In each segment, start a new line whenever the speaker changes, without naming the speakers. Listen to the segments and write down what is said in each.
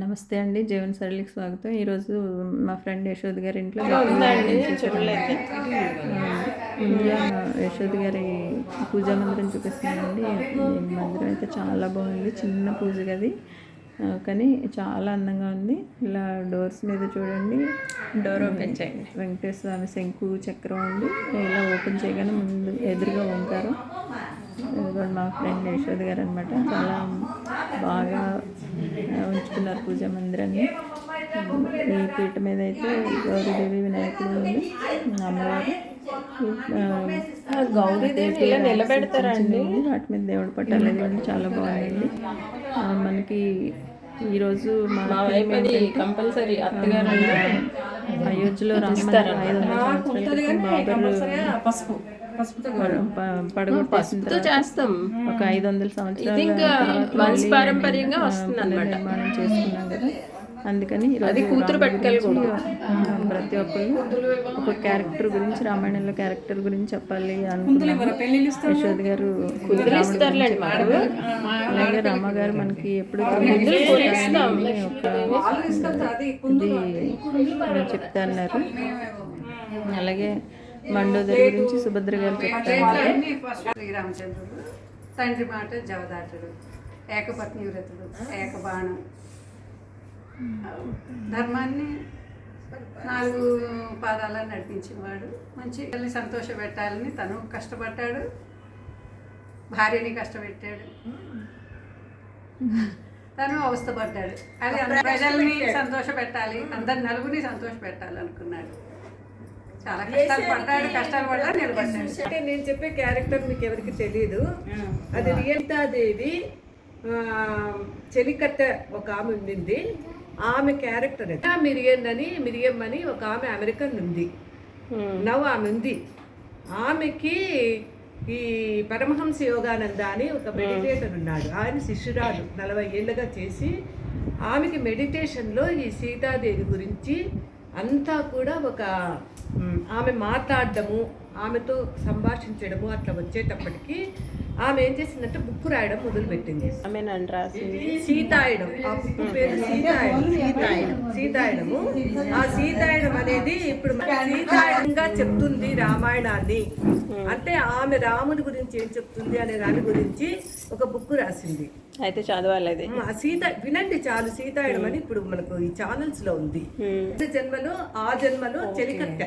నమస్తే అండి జీవన్ సరళికి స్వాగతం. ఈరోజు మా ఫ్రెండ్ యశోద్ గారి ఇంట్లో యశోద్ గారి పూజా మందిరం చూపిస్తున్నానండి. మందిరం అయితే చాలా బాగుంది చిన్న పూజ గది. కానీ చాలా అందంగా ఉంది. ఇలా డోర్స్ మీద చూడండి.
డోర్ ఓపెన్ చేయండి.
వెంకటేశ్వర స్వామి శంకు చక్రం ఉంది. ఇలా ఓపెన్ చేయగానే ముందు ఎదురుగా ఇదిగోండి మా ఫ్రెండ్ యశోద్ గారు అనమాట చాలా బాగా ఉంచుకున్నారు పూజా మందిరాన్ని. ఈ పీట మీద అయితే గౌరీదేవి వినాయకుడు ఉంది. అమ్మవారు.
గౌరీదేవి ఇలా నిలబెడతారండి.
వాటి మీద దేవుడు పట్టాలు. చాలా బాగుందండి ఆ, మనకి ఈరోజు మా
వైపు కంపల్సరీ అత్తగారు
అయోధ్యలో రామాయణ ఐదు
చేస్తాం.
ఒక ఐదు వందల సంవత్సరాల
ఇది ఇంకా
మళ్ళీ
పారంపర్యంగా వస్తుంది అనమాట
పునర్నిర్మాణం చేసుకున్నాం కదా. అందుకని
అది కూతురు
ప్రతి ఒక్కరు ఒక క్యారెక్టర్ గురించి రామాయణంలో క్యారెక్టర్ గురించి చెప్పాలి యశోద్ గారు అలాగే రామ గారు మనకి ఎప్పుడు చెప్తా అన్నారు అలాగే మండోదరి గురించి సుభద్ర గారు చెప్తారు.
శ్రీరామచంద్రుడు తండ్రి మాట జవదాటుడు ఏకపత్ని వ్రతుడు ఏకబాణం. ధర్మాన్ని నాలుగు పాదాలను నడిపించినవాడు మంచి తల్లి సంతోష పెట్టాలని తను కష్టపడ్డాడు. భార్యని కష్టపెట్టాడు. తను అవస్థపడ్డాడు. అది ప్రజల్ని సంతోష పెట్టాలి అందరి నలుగురిని సంతోష పెట్టాలి అనుకున్నాడు చాలా కష్టాలు పడ్డాడు కష్టాలు పడ్డా నిలబడ్డాడు.
అంటే నేను చెప్పే క్యారెక్టర్ మీకు ఎవరికి తెలియదు అది రియల్తాదేవి చెలికట్ట ఒక ఆమె ఉండింది. ఆమె క్యారెక్టర్ అది. మిరియన్ అని మిరియం అని ఒక ఆమె అమెరికన్ ఉంది. నవ్వు ఆమె ఉంది. ఆమెకి ఈ పరమహంస యోగానంద అని ఒక మెడిటేటర్ ఉన్నాడు. ఆయన శిష్యురాలు. నలభై ఏళ్ళగా చేసి ఆమెకి మెడిటేషన్లో ఈ సీతాదేవి గురించి అంతా కూడా ఒక ఆమె మాట్లాడడము ఆమెతో సంభాషించడము అట్లా వచ్చేటప్పటికి ఆమె ఏం చేసిందంటే బుక్ రాయడం మొదలుపెట్టింది.
ఆమె
సీతాయడం. ఆ బుక్ పేరు సీతాయడం. సీతాయడం. సీతాయడము. ఆ సీతాయడం అనేది ఇప్పుడు మనకి సీతాయడంగా చెప్తుంది రామాయణాన్ని. అంటే ఆమె రాముడి గురించి ఏం చెప్తుంది అనే దాని గురించి ఒక బుక్ రాసింది.
అయితే చదవాలి
సీత వినండి చాలు సీతాయడం అని ఇప్పుడు మనకు ఈ ఛానల్స్లో ఉంది. జన్మలో ఆ జన్మలో చెలికట్ట.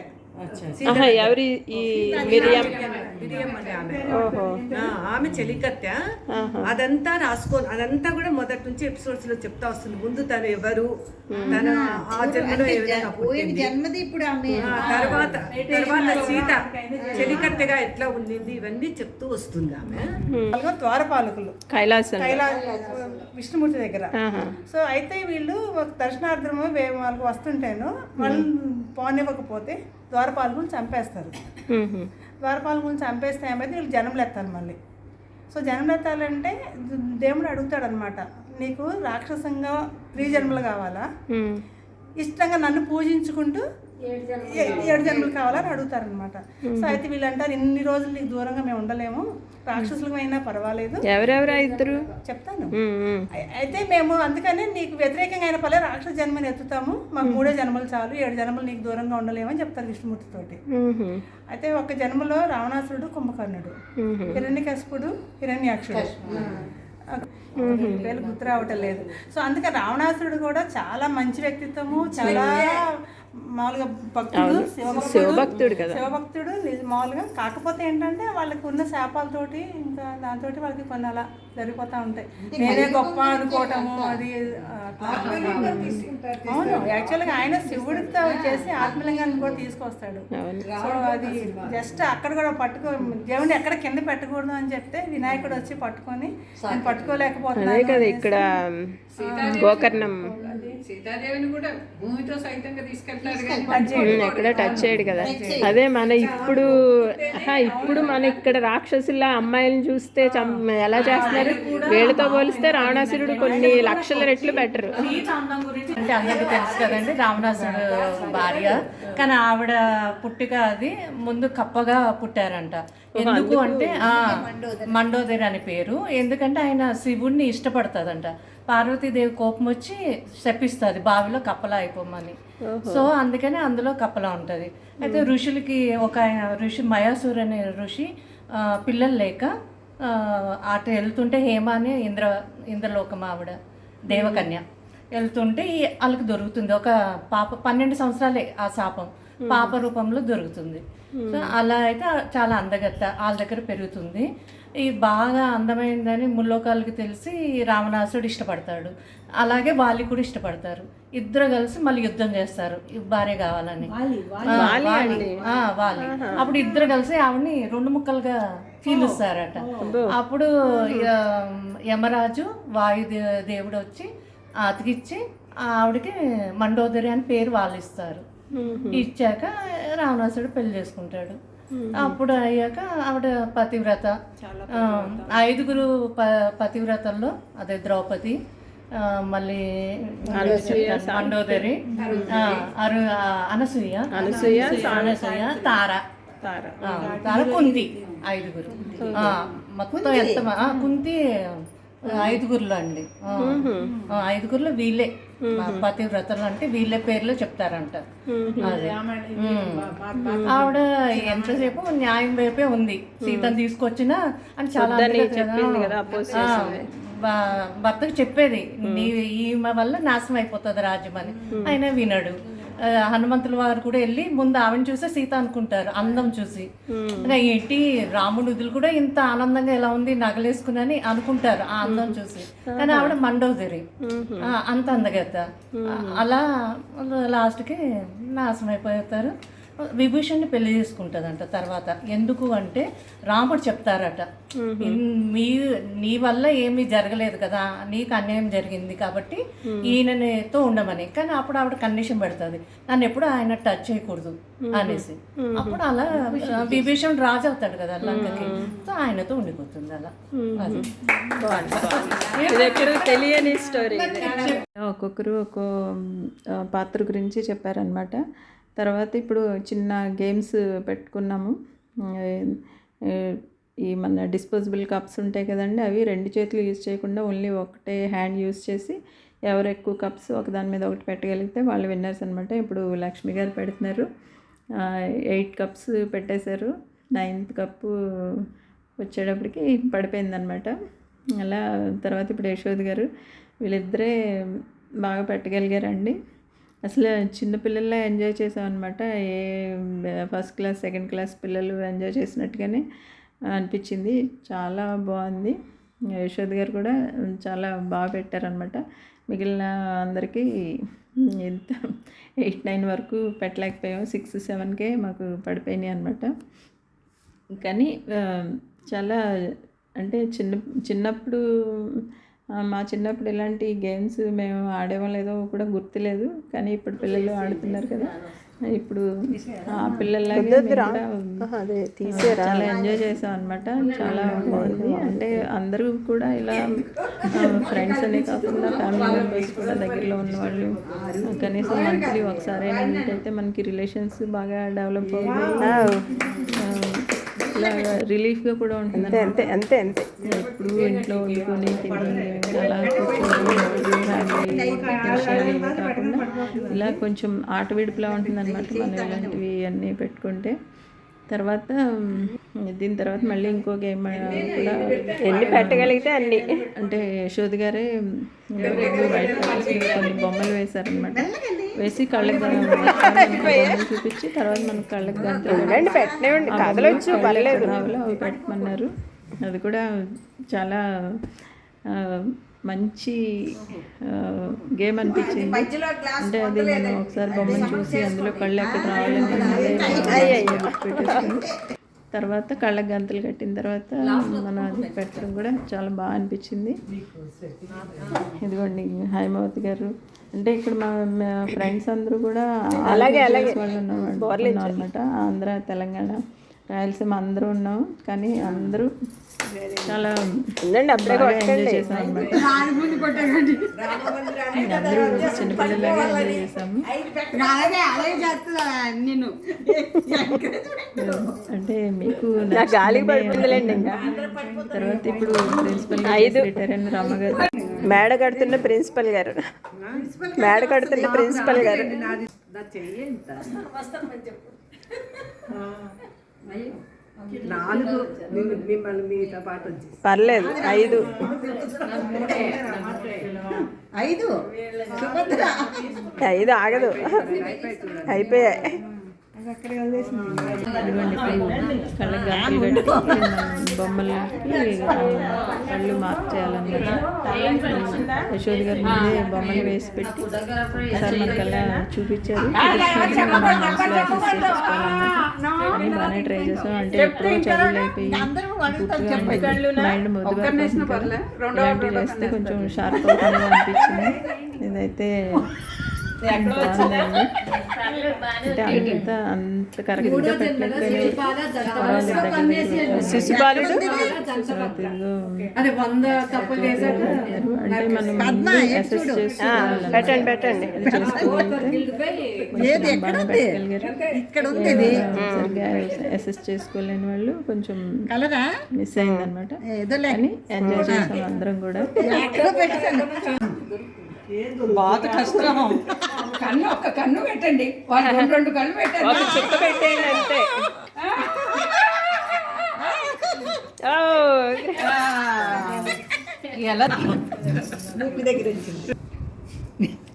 ఎవరి ఈ మిరియం
మిరియం అనే ఆమె
ఓహో.
ఆ, ఆమె చెలికత్త అదంతా రాసుకో అదంతా కూడా మొదటి నుంచి ఎపిసోడ్స్లో చెప్తా వస్తుంది. ముందు తను ఎవరు? తన ఆ జన్మలో తర్వాత తర్వాత సీత చెలికత్తెగా ఎట్లా ఉండింది? ఇవన్నీ చెప్తూ వస్తుంది ఆమె.
ద్వారపాలకులు.
కైలాసం.
కైలా విష్ణుమూర్తి దగ్గర. సో అయితే వీళ్ళు ఒక దర్శనార్థము వే- వాళ్ళకి వస్తుంటేను. వాళ్ళు పోనివ్వకపోతే ద్వారపాలకులు చంపేస్తారు. ద్వారపాలకులు చంపేస్తే ఏమైతే వీళ్ళు జనం ఎత్తాలి మళ్ళీ సో జనం ఎత్తాలంటే దేవుడు అడుగుతాడు అనమాట నీకు రాక్షసంగా త్రీ జన్మలు కావాలా. ఇష్టంగా నన్ను పూజించుకుంటూ ఏడు జన్మలు కావాలని అడుగుతారనమాట సో అయితే వీళ్ళు అంటారు ఇన్ని రోజులు నీకు దూరంగా మేము ఉండలేము రాక్షసులమైనా పర్వాలేదు.
ఎవరెవరు ఇద్దరు?
చెప్తాను. అయితే మేము అందుకనే నీకు వ్యతిరేకంగా అయిన పర్లేదు రాక్షస జన్మని ఎత్తుతాము మాకు మూడే జన్మలు చాలు ఏడు జన్మలు నీకు దూరంగా ఉండలేమని చెప్తారు విష్ణుమూర్తితోటి. అయితే ఒక జన్మలో రావణాసురుడు కుంభకర్ణుడు హిరణ్యకశిపుడు హిరణ్యాక్షుడు. ఆ, పేర్లు గుర్తు రావటం లేదు. సో అందుకని రావణాసురుడు కూడా చాలా మంచి వ్యక్తిత్వము చాలా మామూలుగా భక్తుడు శివభక్తుడు
కదా.
శివభక్తుడు మామూలుగా కాకపోతే ఏంటంటే వాళ్ళకి ఉన్న శాపాలతోటి ఇంకా దాంతో వాళ్ళకి కొన్ని అలా జరిగిపోతూ ఉంటాయి. నేనే గొప్ప అనుకోవటము అది అవును. యాక్చువల్గా ఆయన శివుడితో చేసి ఆత్మలింగాన్ని కూడా తీసుకొస్తాడు. సో అది జస్ట్ అక్కడ కూడా పట్టుకో దేవుడిని ఎక్కడ కింద పెట్టకూడదు అని చెప్తే వినాయకుడు వచ్చి పట్టుకొని నేను
అదే
పట్టుకోలేకపోతున్నాను
కదా ఇక్కడ గోకర్ణం
సీతాదేవిని కూడా భూమితో సైతంగా తీసుకెళ్తాడు
ఎక్కడ టచ్ చేయడు కదా. అదే మన ఇప్పుడు ఇప్పుడు మన ఇక్కడ రాక్షసుల అమ్మాయిలను చూస్తే చం- ఎలా చేస్తున్నారు? వీళ్ళతో పోలిస్తే రావణాసురుడు కొన్ని లక్షల రెట్లు బెటర్
అంటే అందరికీ తెలుసు కదండి రావణాసుడు భార్య. కానీ ఆవిడ పుట్టిక అది ముందు కప్పగా పుట్టారంట. ఎందుకు అంటే ఆ, మండోదరి అని పేరు. ఎందుకంటే ఆయన శివుణ్ణి ఇష్టపడతాదంట. పార్వతీదేవి కోపం వచ్చి శపిస్తుంది బావిలో కప్పలా అయిపోమని. సో అందుకని అందులో కప్పలా ఉంటుంది. అయితే ఋషులకి ఒక ఆయన ఋషి మయాసూర్ అనే ఋషి పిల్లలు లేక అటు వెళ్తుంటే హేమ అని ఇంద్ర ఇంద్రలోకం ఆవిడ దేవకన్య. వెళ్తుంటే ఈ వాళ్ళకి దొరుకుతుంది. ఒక పాప పన్నెండు సంవత్సరాలే ఆ శాపం. పాప రూపంలో దొరుకుతుంది. సో అలా అయితే చాలా అందగత్త వాళ్ళ దగ్గర పెరుగుతుంది. ఈ బాగా అందమైందని ముల్లోకాలకి తెలిసి రావణాసుడు ఇష్టపడతాడు. అలాగే వాళ్ళు కూడా ఇష్టపడతారు. ఇద్దరు కలిసి మళ్ళీ యుద్ధం చేస్తారు. ఈ భార్య కావాలని. వాలి. ఆ, వాలి. అప్పుడు ఇద్దరు కలిసి ఆవిడని రెండు ముక్కలుగా చీలుస్తారట. అప్పుడు యమరాజు వాయు దేవుడు వచ్చి అతికిచ్చి ఆవిడకి మండోదరి అని పేరు వాళ్ళు ఇస్తారు ఇచ్చాక రావణాసుడు పెళ్ళి చేసుకుంటాడు. అప్పుడు అయ్యాక ఆవిడ పతివ్రత. ఆ, ఐదుగురు ప పతివ్రతల్లో అదే ద్రౌపది మళ్ళీ మండోదరి ఆ, అరు అనసూయ అనసూయ అనసూయ తార.
తార.
తార కుంతి ఐదుగురు. ఆ, మొత్తం ఎంత కుంతి ఐదుగురులో అండి. ఐదుగురులో వీళ్ళే. పతివ్రతలు అంటే వీళ్ళే పేర్లు చెప్తారంట. ఆవిడ ఎంతసేపు న్యాయం వైపే ఉంది. సీతను తీసుకొచ్చినా అని చాలా భర్తకు చెప్పేది నీ ఈమె వల్ల నాశనం అయిపోతుంది రాజ్యం అని. ఆయన వినడు. హనుమంతుల వారు కూడా వెళ్ళి ముందు ఆవిడ చూసే సీత అనుకుంటారు అందం చూసి. ఏంటి రాముడు వదులు కూడా ఇంత ఆనందంగా ఎలా ఉంది నగలేసుకుని అనుకుంటారు ఆ అందం చూసి. కానీ ఆవిడ మండోదరి. అంత అందగత్త. అలా లాస్ట్కి నాశనం అయిపోతారు. విభూషణ్ని పెళ్ళి చేసుకుంటుందంట తర్వాత. ఎందుకు అంటే రాముడు చెప్తారట "ఇన్- మీ నీ వల్ల ఏమీ జరగలేదు కదా నీకు అన్యాయం జరిగింది కాబట్టి ఈయనతో ఉండమని. కానీ అప్పుడు ఆవిడ కండిషన్ పెడుతుంది నన్ను ఎప్పుడు ఆయన టచ్ చేయకూడదు అనేసి. అప్పుడు అలా విభీషణ్ రాజు అవుతాడు కదా లంకకి సో ఆయనతో ఉండిపోతుంది అలా.
తెలియని స్టోరీ ఒక్కొక్కరు ఒక్కో పాత్ర గురించి చెప్పారనమాట తర్వాత ఇప్పుడు చిన్న గేమ్స్ పెట్టుకున్నాము. ఈ మన డిస్పోజబుల్ కప్స్ ఉంటాయి కదండి అవి రెండు చేతులు యూజ్ చేయకుండా ఓన్లీ ఒకటే హ్యాండ్ యూజ్ చేసి ఎవరు ఎక్కువ కప్స్ ఒకదాని మీద ఒకటి పెట్టగలిగితే వాళ్ళు విన్నర్స్ అనమాట ఇప్పుడు లక్ష్మి గారు పెడుతున్నారు. ఎయిట్ కప్స్ పెట్టేశారు. నైన్త్ కప్పు వచ్చేటప్పటికి పడిపోయిందనమాట అలా తర్వాత ఇప్పుడు యశోద్ గారు వీళ్ళిద్దరే బాగా పెట్టగలిగారండి. అసలు చిన్నపిల్లల్లా ఎంజాయ్ చేసామన్నమాట. ఏ ఫస్ట్ క్లాస్ సెకండ్ క్లాస్ పిల్లలు ఎంజాయ్ చేసినట్టుగానే అనిపించింది. చాలా బాగుంది. యశోద్ గారు కూడా చాలా బాగా పెట్టారనమాట మిగిలిన అందరికీ ఎంత ఎయిట్ నైన్ వరకు పెట్టలేకపోయాం సిక్స్ సెవెన్కే మాకు పడిపోయినాయి అనమాట కానీ చాలా అంటే చిన్న చిన్నప్పుడు మా చిన్నప్పుడు ఇలాంటి గేమ్స్ మేము ఆడేవాళ్ళం లేదో కూడా గుర్తులేదు. కానీ ఇప్పుడు పిల్లలు ఆడుతున్నారు కదా. ఇప్పుడు ఆ
అదే
చాలా ఎంజాయ్ చేసాం అనమాట చాలా బాగుంది. అంటే అందరూ కూడా ఇలా ఫ్రెండ్స్ అనే కాకుండా ఫ్యామిలీ మెంబర్స్ కూడా దగ్గరలో ఉన్న వాళ్ళు కనీసం మంత్లీ ఒకసారి అయితే మనకి రిలేషన్స్ బాగా డెవలప్ అవుతాయి. ఇలా రిలీఫ్గా కూడా ఉంటుంది
అంతే అంతే అంతే
ఎప్పుడు ఇంట్లో వండుకొని తిని అలా కాకుండా ఇలా కొంచెం ఆట విడుపులా ఉంటుంది అనమాట మనం ఇలాంటివి అన్నీ పెట్టుకుంటే. తర్వాత దీని తర్వాత మళ్ళీ ఇంకో గేమ్ కూడా
ఎన్ని పెట్టగలిగితే అన్ని.
అంటే యశోద్ గారే మీద కొన్ని బొమ్మలు వేశారనమాట వేసి కళ్ళకి చూపించి తర్వాత మనకు కళ్ళకి గంటలు అవి పెట్టమన్నారు. అది కూడా చాలా మంచి గేమ్ అనిపించింది. అంటే అది నేను ఒకసారి బొమ్మను చూసి అందులో కళ్ళు ఎక్కడ రావాలని తర్వాత కళ్ళకి గంతలు కట్టిన తర్వాత మనం అది పెట్టడం కూడా చాలా బాగా అనిపించింది. ఇదిగోండి హైమావతి గారు. అంటే ఇక్కడ మా ఫ్రెండ్స్ అందరూ కూడా అలాగే అలాగే. వాళ్ళు ఉన్నాం అనమాట ఆంధ్ర తెలంగాణ రాయలసీమ అందరూ ఉన్నాం. కానీ అందరూ చాలా చిన్నపిల్లలాగా ఎంజాయ్ చేసాము. అంటే మీకు
గాలికి పడిపోతుందిలేండి ఇంకా.
తర్వాత ఇప్పుడు ప్రిన్సిపల్ రామగారు
మేడ కడుతున్న ప్రిన్సిపల్ గారు. మేడ కడుతున్న ప్రిన్సిపల్ గారు.
నా చెయ్యి ఎంత? నాలుగు మిమ్మ- మిమ్మల్ని మీతో పాటు
పర్లేదు ఐదు
ఐదు సుభద్ర
ఐదు ఆగదు అయిపోయాయి
ఇదిగోండి బొమ్మలకి కళ్ళు మార్క్ చేయాలన్నమాట యశోద్ గారు ముందే బొమ్మలు వేసి పెట్టి ఒకసారి మనకి అలా చూపించారు బాగానే ట్రై చేసాం అంటే ఎప్పుడో చదువులు అయిపోయి మైండ్. ఇలాంటివి చేస్తే కొంచెం షార్ప్ అవుతుంది అనిపించింది. ఇదైతే బాగుందండి అంత కరెక్ట్గా
శిశుపాలుడు?
అంటే మనం ముందు అసెస్ చేసుకోవాలి
పెట్టండి పెట్టండి.
ఏది ఎక్కడ ఉంది? ఇక్కడ ఉంది ఇది
సరిగ్గా అసెస్ చేసుకోలేని వాళ్ళు కొంచెం
కలరా?
మిస్ అయిందనమాట
ఏదో
కానీ ఎంజాయ్ చేసాం అందరం కూడా.
బాత కష్టం. కన్ను ఒక్క కన్ను పెట్టండి. వాళ్ళు రెండు రెండు కళ్ళు పెట్టండి.
ఒక చుక్క పెట్టేయండి అంతే.
ఎలా?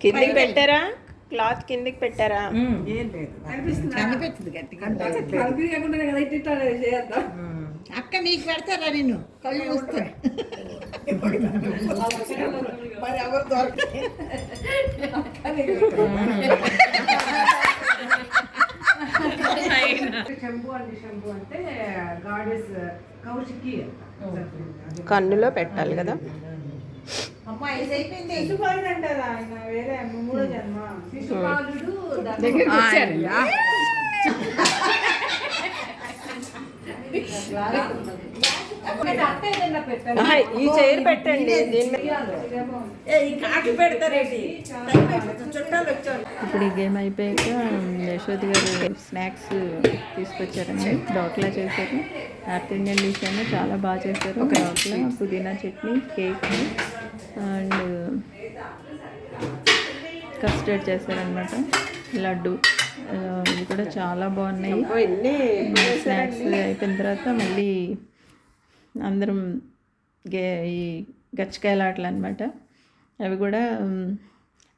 కిందికి పెట్టారా? క్లాత్ కిందికి పెట్టారా?
అక్క నీకు పెడతారా నేను కళ్ళు చూస్తే. మరి ఎవరు దొరకలేదు
శంభు అండి శంభు అంటే గాడెస్ కౌశికి
కన్నులో పెట్టాలి కదా. ఈ చైర్ పెట్టండి.
ఇప్పుడు ఈ గేమ్ అయిపోయాక యశోద్ గారు స్నాక్స్ తీసుకొచ్చారండి. డోక్లా చేశారు. నార్త్ ఇండియన్ డిష్ అయినా చాలా బాగా చేశారు. ఒక డోక్లా పుదీనా చట్నీ కేక్. అండ్ కస్టర్డ్ చేశారనమాట లడ్డు. ఇవి కూడా చాలా బాగున్నాయి. స్నాక్స్ అయిపోయిన తర్వాత మళ్ళీ అందరం గే ఈ గచ్చకాయల ఆటలు అనమాట అవి కూడా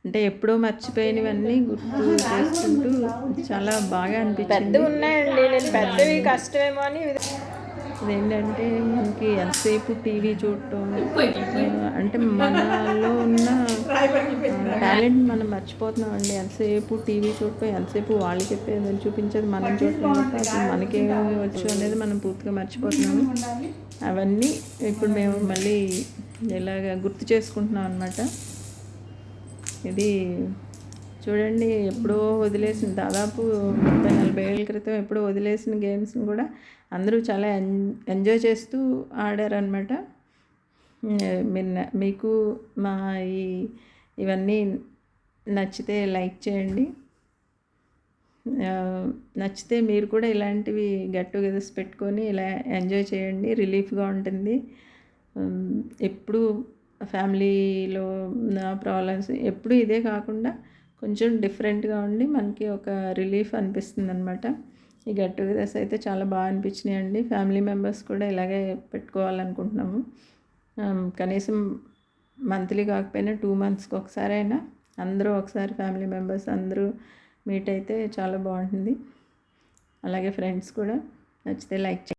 అంటే ఎప్పుడో మర్చిపోయినవన్నీ గుర్తు చేసుకుంటూ చాలా బాగా అనిపించింది.
పెద్దవి ఉన్నాయండి. నేను పెద్దవి కష్టమేమో అని
ఇదేంటంటే మనకి ఎంతసేపు టీవీ చూడటం అంటే మనలో ఉన్న టాలెంట్ మనం మర్చిపోతున్నాం అండి ఎంతసేపు టీవీ చూడటం ఎంతసేపు వాళ్ళు చెప్పేది చూపించేది మనం చూడటం అసలు మనకేమేమి వచ్చు అనేది మనం పూర్తిగా మర్చిపోతున్నాము. అవన్నీ ఇప్పుడు మేము మళ్ళీ ఇలాగ గుర్తు చేసుకుంటున్నాం అనమాట ఇది చూడండి ఎప్పుడో వదిలేసిన దాదాపు ముప్పై నలభై ఏళ్ళ క్రితం ఎప్పుడో వదిలేసిన గేమ్స్ని కూడా అందరూ చాలా ఎన్ ఎంజాయ్ చేస్తూ ఆడారనమాట మీరు మీకు మా ఈ ఇవన్నీ నచ్చితే లైక్ చేయండి. నచ్చితే మీరు కూడా ఇలాంటివి గెట్ టుగెదర్స్ పెట్టుకొని ఇలా ఎంజాయ్ చేయండి రిలీఫ్గా ఉంటుంది. ఎప్పుడు ఫ్యామిలీలో ప్రాబ్లమ్స్ ఎప్పుడు ఇదే కాకుండా కొంచెం డిఫరెంట్గా ఉండి మనకి ఒక రిలీఫ్ అనిపిస్తుంది అనమాట ఈ గెట్ టుగెదర్స్ అయితే చాలా బాగా అనిపించినాయి అండి ఫ్యామిలీ మెంబర్స్ కూడా ఇలాగే పెట్టుకోవాలనుకుంటున్నాము. కనీసం మంత్లీ కాకపోయినా టూ మంత్స్కి ఒకసారి అయినా అందరూ ఒకసారి ఫ్యామిలీ మెంబర్స్ అందరూ మీట్ అయితే చాలా బాగుంటుంది. అలాగే ఫ్రెండ్స్ కూడా నచ్చితే లైక్ చేయండి.